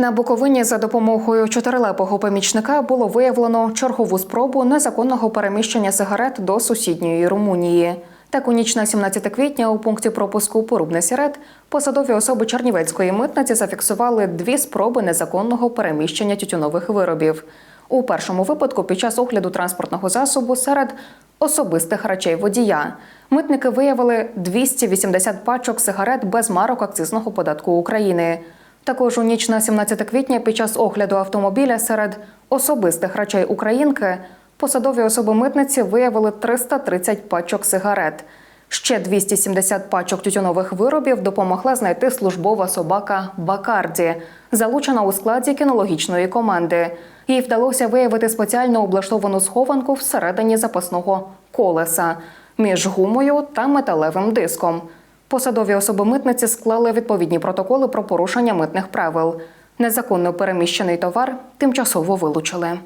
На Буковині за допомогою чотирилепого помічника було виявлено чергову спробу незаконного переміщення сигарет до сусідньої Румунії. Так, у ніч на 17 квітня у пункті пропуску Порубне Сірет посадові особи Чернівецької митниці зафіксували дві спроби незаконного переміщення тютюнових виробів. У першому випадку, під час огляду транспортного засобу серед особистих речей водія, митники виявили 280 пачок сигарет без марок акцизного податку України. Також у ніч на 17 квітня під час огляду автомобіля серед особистих речей українки посадові особи митниці виявили 330 пачок сигарет. Ще 270 пачок тютюнових виробів допомогла знайти службова собака Бакарді, залучена у складі кінологічної команди. Їй вдалося виявити спеціально облаштовану схованку всередині запасного колеса між гумою та металевим диском. Посадові особи митниці склали відповідні протоколи про порушення митних правил. Незаконно переміщений товар тимчасово вилучили.